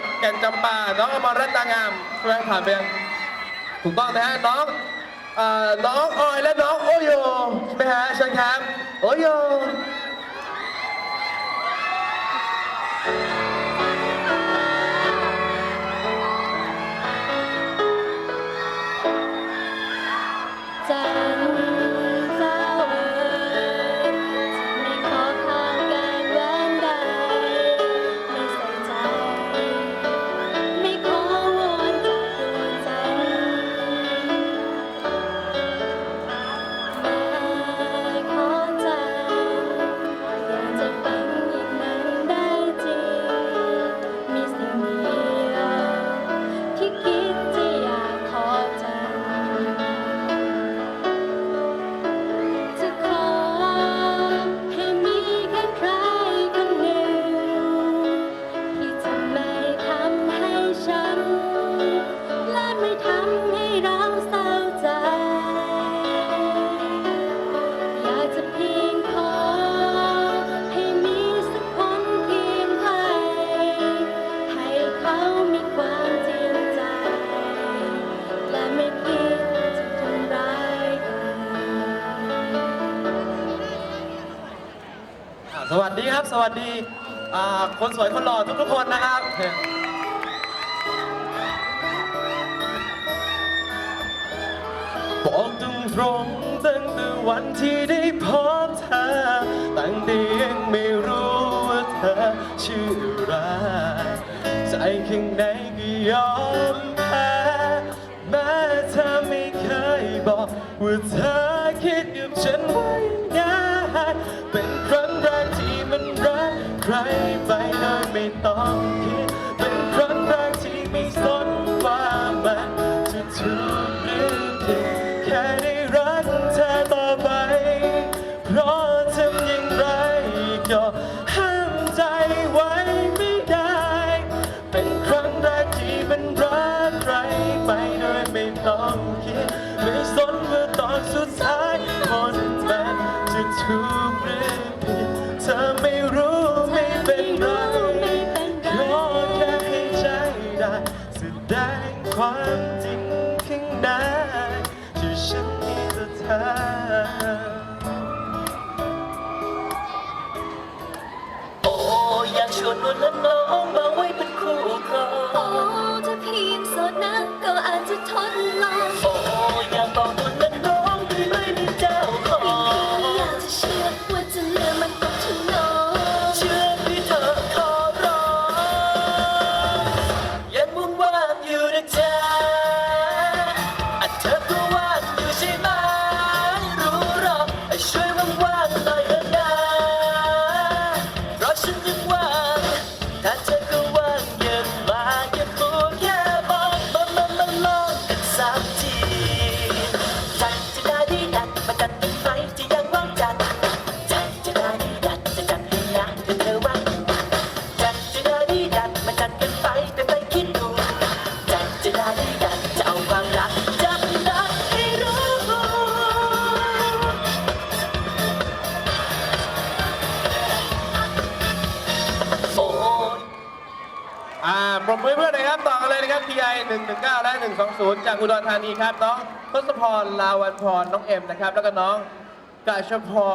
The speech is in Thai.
ดแก่นจำปา น้องอมรรัตนางามใช่ไหมผ่านไปยังถูกต้องนะฮะน้องเอ่อน้องออยและน้องโอโยใช่ไหมฮะเชิญครับโอโย สวัสดีครับ สวัสดีอ่าคนสวยคนหล่อทุกๆคนนะครับบอกตรงตรงๆตั้งแต่วันที่ได้พบเธอ ตั้งแต่ยังไม่รู้ว่าเธอชื่ออะไร ใจข้างในก็ยอมแพ้แม้เธอไม่เคยบอกว่าเธอ ไปโดยไม่ต้องคิดเป็นครั้งแรกที่ไม่สนว่ามันจะถูกหรือผิดแค่ได้รักเธอต่อไป เพราะทำอย่างไรก็ห้ามใจไว้ไม่ได้ เป็นครั้งแรกที่มันรักใครไปโดยไม่ต้องคิดไม่สนว่าตอนสุดท้ายผลมันจะถูกหรือ ธอ โอ้อยากชวนนุ่นและน้องมาไว้เป็นคู่ครอง โอ้ถ้าเพียงโสดนะก็อาจจะทดลอง โอ้อยากบอกนุ่นแล ปรบมือเพื่อนหน่อยครับ ต่อกันเลยนะครับ PI 119 และ 120 จากอุดรธานีครับ น้องทศพร ลาวันพร น้องเอ็มนะครับ แล้วก็น้องกาชพร